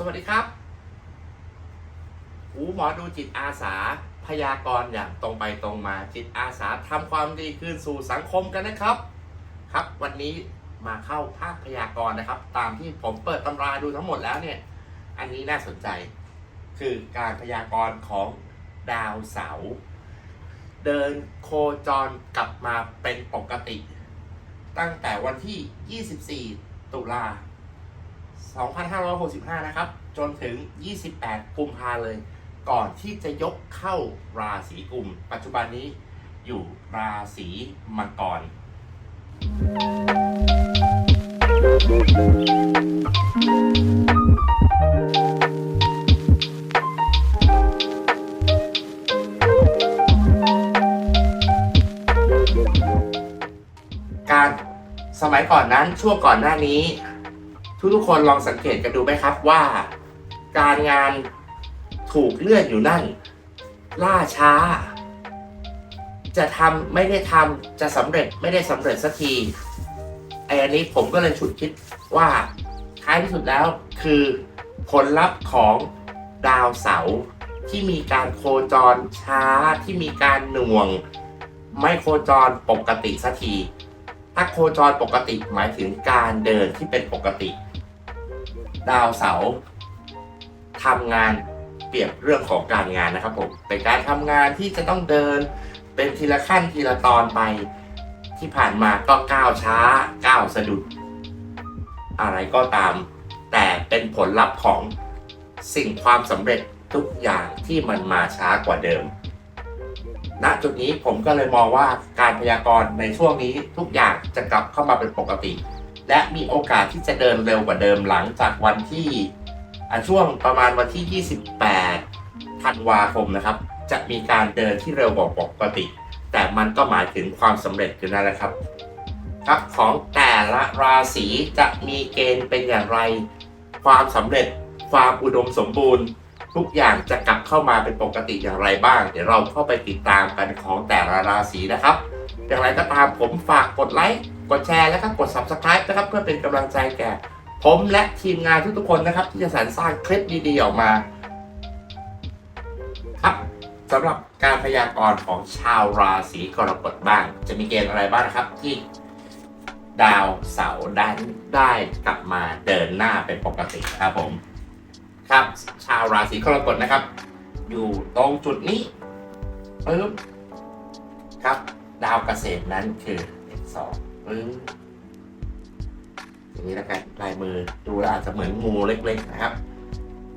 สวัสดีครับหูหมอดูจิตอาสาพยากรณ์อย่างตรงไปตรงมาจิตอาสาทำความดีคืนสู่สังคมกันนะครับ ครับ วันนี้มาเข้าภาคพยากรณ์นะครับ ตามที่ผมเปิดตำราดูทั้งหมดแล้วเนี่ย อันนี้น่าสนใจ คือการพยากรณ์ของดาวเสาร์เดินโคจรกลับมาเป็นปกติ ตั้งแต่วันที่ 24 ตุลา 2565 นะครับ จนถึง 28 กุมภาเลย ก่อนที่จะยกเข้าราศีกุม ปัจจุบันนี้อยู่ราศีมังกรการสมัยก่อนนั้นช่วงก่อนหน้านี้ ทุกๆคนลองสังเกตกันดูไหมครับว่า การงานถูกเลื่อนอยู่นั่น ล่าช้า จะทำไม่ได้ทำจะสำเร็จไม่ได้สำเร็จสักทีไออันนี้ผมก็เลยฉุดคิดว่าท้ายที่สุดแล้วคือผลลัพธ์ของดาวเสาร์ที่มีการโคจรช้าที่มีการหน่วง ไม่โคจรปกติสักที ถ้าโคจรปกติหมายถึงการเดินที่เป็นปกติ ดาวเสาร์ทำงานเปรียบเรื่องของการงานนะครับผมเป็นการทำงานที่จะต้องเดินเป็นทีละขั้นทีละตอนไป ที่ผ่านมาก็ก้าวช้าก้าวสะดุด อะไรก็ตาม แต่เป็นผลลัพธ์ของสิ่งความสำเร็จทุกอย่างที่มันมาช้ากว่าเดิม ณ จุดนี้ผมก็เลยมองว่าการพยากรณ์ในช่วงนี้ทุกอย่างจะกลับเข้ามาเป็นปกติ และมีโอกาสที่จะเดินเร็วกว่าเดิมหลังจากวันที่ช่วงประมาณวันที่ 28 ธันวาคมนะครับ จะมีการเดินที่เร็วกว่าปกติ แต่มันก็หมายถึงความสำเร็จอยู่นั่นแหละครับ ครับของแต่ละราศีจะมีเกณฑ์เป็นอย่างไร ความสำเร็จความอุดมสมบูรณ์ ทุกอย่างจะกลับเข้ามาเป็นปกติอย่างไรบ้าง เดี๋ยวเราเข้าไปติดตามกันของแต่ละราศีนะครับ อย่างไรก็ตามผมฝากกดไลค์ กดแชร์และก็กด subscribe นะครับเพื่อเป็นกำลังใจแก่ ผมและทีมงานทุกๆคนนะครับ ที่จะสรรสร้างคลิปดีๆออกมา ครับสำหรับการพยากรณ์ของชาวราศีกรกฎบ้าง จะมีเกณฑ์อะไรบ้างครับที่ดาวเสาร์ได้ได้กลับมาเดินหน้าเป็นปกติครับผม ครับ ชาวราศีกรกฎนะครับ อยู่ตรงจุดนี้ปึ๊บครับ ดาวเกษตรนั้นคือเลขสอง ปึ๊บอย่างนี้แล้วกันลายมือดูแล้วอาจจะเหมือนงูเล็ก ๆ นะครับ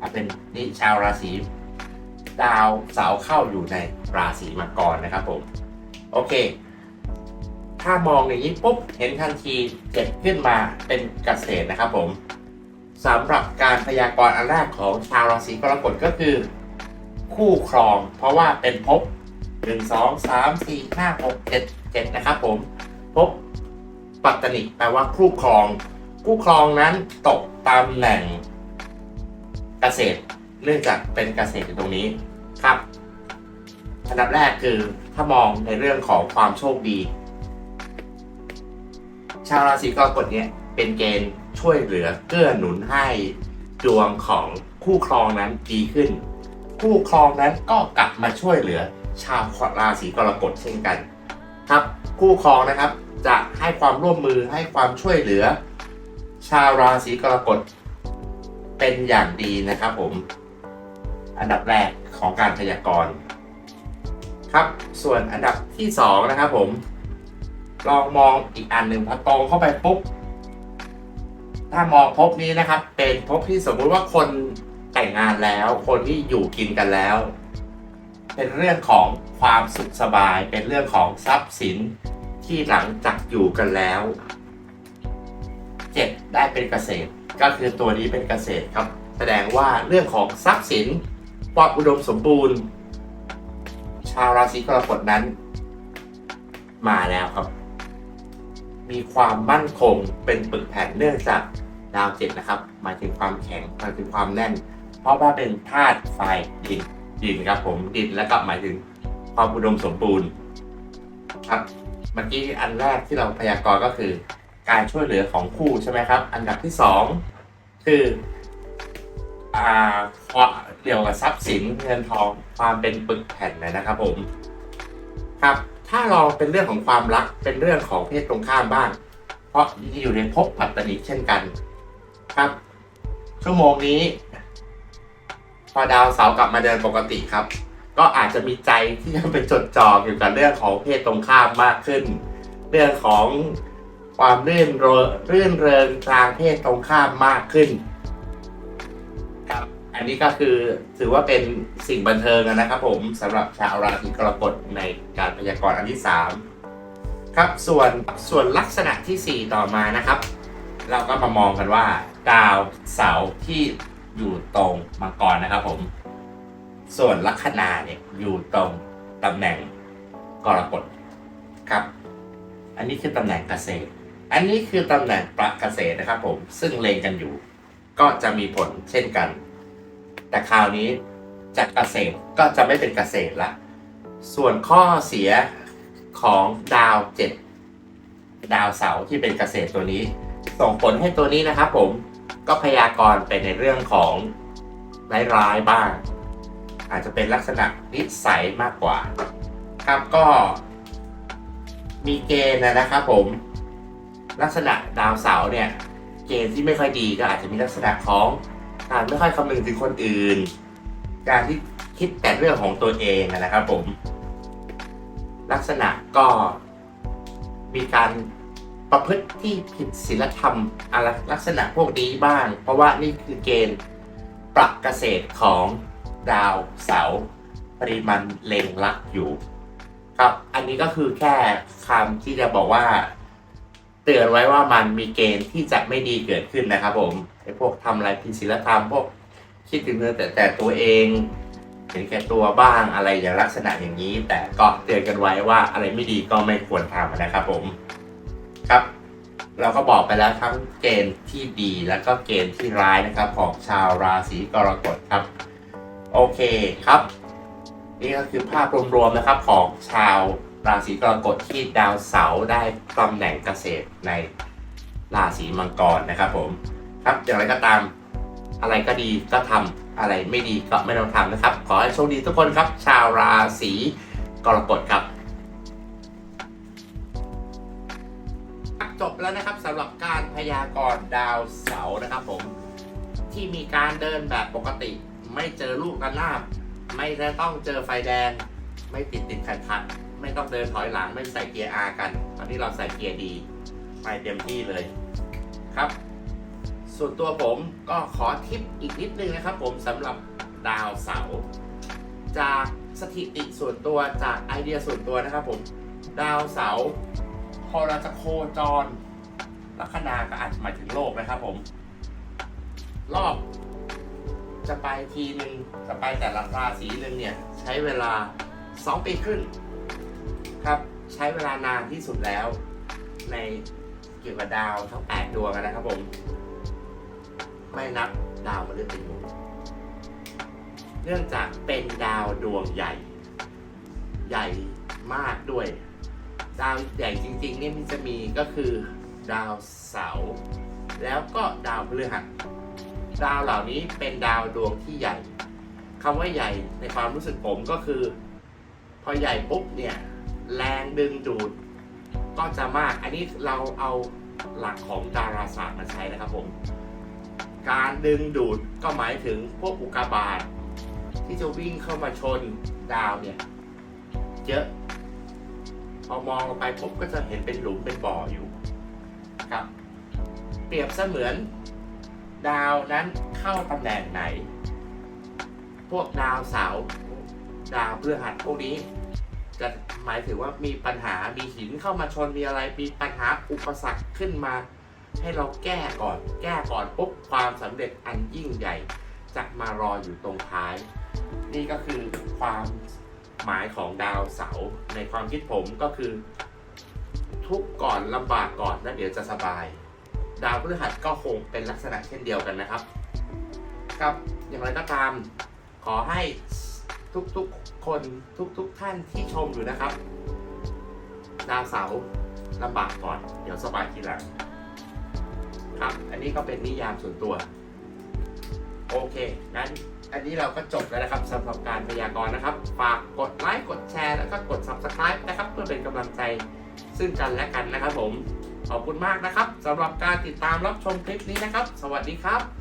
อาจเป็นนี่ชาวราศีดาวเสาเข้าอยู่ในราศีมังกรนะครับผม โอเค ถ้ามองอย่างนี้ปุ๊บเห็นทันทีเจ็ดขึ้นมาเป็นเกษตรนะครับผมสำหรับการพยากรณ์อันแรกของชาวราศีกรกฎก็คือ คู่ครอง เพราะว่าเป็นภพหนึ่งสองสามสี่ห้าหกเจ็ดเจ็ดนะครับผมภพ ปัตตนิแปลว่าคู่ครอง คู่ครองนั้นตกตำแหน่งเกษตร เนื่องจากเป็นเกษตรอยู่ตรงนี้ครับ อันดับแรกคือถ้ามองในเรื่องของความโชคดี ชาวราศีกรกฎเนี่ยเป็นเกณฑ์ช่วยเหลือเกื้อหนุนให้ดวงของคู่ครองนั้นดีขึ้น คู่ครองนั้นก็กลับมาช่วยเหลือ ชาวราศีกรกฎเช่นกัน ครับ คู่ครองนะครับ จะให้ความร่วมมือให้ความช่วยเหลือ ชาวราศีกรกฎเป็นอย่างดีนะครับผม อันดับแรกของการพยากรณ์ครับ ส่วนอันดับที่สองนะครับผมลองมองอีกอันหนึ่งพอตรงเข้าไปปุ๊บถ้ามองภพนี้นะครับ เป็นภพที่สมมุติว่าคนแต่งงานแล้ว คนที่อยู่กินกันแล้ว เป็นเรื่องของความสุขสบาย เป็นเรื่องของทรัพย์สิน ที่หลังจากอยู่กันแล้วเจ็ดได้เป็นเกษตร ก็คือตัวนี้เป็นเกษตรครับ แสดงว่าเรื่องของทรัพย์สินความอุดมสมบูรณ์ ชาวราศีกรกฎนั้น มาแล้วครับ มีความมั่นคงเป็นปึกแผ่นเนื่องจากดาวเจ็ดนะครับหมายถึงความแข็งหมายถึงความแน่น เพราะว่าเป็นธาตุไฟดินดินครับผมดินแล้วก็หมายถึงความอุดมสมบูรณ์ครับ เมื่อกี้อันแรกที่เราพยากรณ์ก็คือ การช่วยเหลือของคู่ใช่ไหมครับ อันดับที่สองคืออ่าเกี่ยวกับทรัพย์สินเงินทองความเป็นปึกแผ่นเลยนะครับผมครับ ถ้าลองเป็นเรื่องของความรักเป็นเรื่องของเพศตรงข้ามบ้าง เพราะอยู่ในภพปัตตนิเช่นกันครับ ชั่วโมงนี้ พอดาวเสาร์กลับมาเดินปกติครับ ก็อาจจะมีใจที่จะไปจดจ่อเกี่ยวกับเรื่องของเพศตรงข้ามมากขึ้น เรื่องของความรื่นเริงรื่นเริงทางเพศตรงข้ามมากขึ้นครับอันนี้ก็คือถือว่าเป็นสิ่งบันเทิงนะครับผมสำหรับชาวราศีกรกฎในการพยากรณ์อันที่3ครับส่วนส่วนลักษณะทีสี่ 4 ต่อมานะครับ เราก็มามองกันว่าดาวเสาร์ที่อยู่ตรงมังกรนะครับผม ส่วนลัคนาเนี่ยอยู่ตรงตำแหน่งกรกฎครับ อันนี้คือตำแหน่งเกษตร อันนี้คือตำแหน่งประเกษตรนะครับ ผมซึ่งเลงกันอยู่ ก็จะมีผลเช่นกัน แต่คราวนี้จากเกษตรก็จะไม่เป็นเกษตรละ ส่วนข้อเสียของดาวเจ็ดดาวเสาร์ที่เป็นเกษตรตัวนี้ ส่งผลให้ตัวนี้นะครับ ผมก็พยากรณ์ไปในเรื่องของร้ายๆบ้าง อาจจะเป็นลักษณะนิสัยมากกว่า ครับก็มีเกณฑ์นะครับผม ลักษณะดาวเสาเนี่ย เกณฑ์ที่ไม่ค่อยดีก็อาจจะมีลักษณะของการไม่ค่อยคำนึงถึงคนอื่น การที่คิดแต่เรื่องของตัวเองนะครับผม ลักษณะก็มีการประพฤติที่ผิดศีลธรรมลักษณะพวกนี้บ้าง เพราะว่านี่คือเกณฑ์ปรับเกษตรของ ดาวเสาปริมาณเลงลักอยู่ ครับ อันนี้ก็คือแค่คำที่จะบอกว่า เตือนไว้ว่ามันมีเกณฑ์ที่จะไม่ดีเกิดขึ้นนะครับ ผมไอ้พวกทำอะไรผิดศีลธรรมพวกคิดถึงเนื้อแต่แต่ตัวเองเห็นแก่ตัวบ้างอะไรอย่างลักษณะอย่างนี้ แต่ก็เตือนกันไว้ว่าอะไรไม่ดีก็ไม่ควรทำนะครับผมครับ เราก็บอกไปแล้วทั้งเกณฑ์ที่ดีแล้วก็เกณฑ์ที่ร้ายนะครับ ของชาวราศีกรกฎครับ โอเคครับ นี่ก็คือภาพรวมๆนะครับของชาวราศีกรกฎที่ดาวเสาร์ได้ตำแหน่งเกษตรในราศีมังกรนะครับผมครับอย่างไรก็ตามอะไรก็ดีก็ทำอะไรไม่ดีก็ไม่ต้องทำนะครับ ขอให้โชคดีทุกคนครับ ชาวราศีกรกฎครับจบแล้วนะครับสำหรับการพยากรณ์ดาวเสาร์นะครับผมที่มีการเดินแบบปกติ ไม่เจอลูกระนาบไม่ได้ต้องเจอไฟแดง ไม่ติดติดขัดขัดไม่ต้องเดินถอยหลังไม่ใส่เกียร์ R กัน ตอนนี้เราใส่เกียร์ดีไปเต็มที่เลยครับ ส่วนตัวผมก็ขอทิปอีกนิดนึงนะครับ ผมสำหรับดาวเสาจากสถิติส่วนตัวจากไอเดียส่วนตัวนะครับผม ดาวเสาพอเราจะโคจรลัคนาก็อาจหมายถึงโลกนะครับผม รอบ จะไปทีหนึ่งจะไปแต่ละราศีหนึ่งเนี่ยใช้เวลา 2 ปีครึ่งครับใช้เวลานานที่สุดแล้ว ในเกี่ยวกับดาวทั้ง 8 ดวงนะครับผม ไม่นับดาวมฤตยูเนื่องจากเป็นดาวดวงใหญ่ ใหญ่มากด้วย ดาวใหญ่จริงๆเนี่ยที่จะมีก็คือดาวเสาร์แล้วก็ดาวพฤหัส ดาวเหล่านี้เป็นดาวดวงที่ใหญ่คำว่าใหญ่ในความรู้สึกผมก็คือ พอใหญ่ปุ๊บเนี่ย แรงดึงดูด ก็จะมากอันนี้เราเอาหลักของดาราศาสตร์มาใช้นะครับผมการดึงดูดก็หมายถึงพวกอุกกาบาตที่จะวิ่งเข้ามาชนดาวเนี่ยเยอะพอมองลงไปปุ๊บก็จะเห็นเป็นหลุมเป็นบ่ออยู่ครับ เปรียบเสมือน ดาวนั้นเข้าตำแหน่งไหน พวกดาวเสาร์ดาวพฤหัสพวกนี้ จะหมายถึงว่ามีปัญหา มีหินเข้ามาชน มีอะไร มีปัญหาอุปสรรคขึ้นมา ให้เราแก้ก่อน แก้ก่อนปุ๊บความสำเร็จอันยิ่งใหญ่จะมารออยู่ตรงท้าย นี่ก็คือความหมายของดาวเสาร์ในความคิดผมก็คือ ทุกก่อนลำบากก่อนแล้วเดี๋ยวจะสบาย ดาวพฤหัสก็คงเป็นลักษณะเช่นเดียวกันนะครับ ครับอย่างไรก็ตาม ขอให้ทุกๆคนทุกๆท่านที่ชมอยู่นะครับ ดาวเสาร์ลำบากก่อน เดี๋ยวสบายทีหลังครับ อันนี้ก็เป็นนิยามส่วนตัว โอเค งั้น อันนี้เราก็จบแล้วนะครับสำหรับการพยากรณ์นะครับ ฝากกดไลค์ กดแชร์ แล้วก็กด subscribe นะครับ เพื่อเป็นกำลังใจซึ่งกันและกันนะครับผม ขอบคุณมากนะครับสำหรับการติดตามรับชมคลิปนี้นะครับ สวัสดีครับ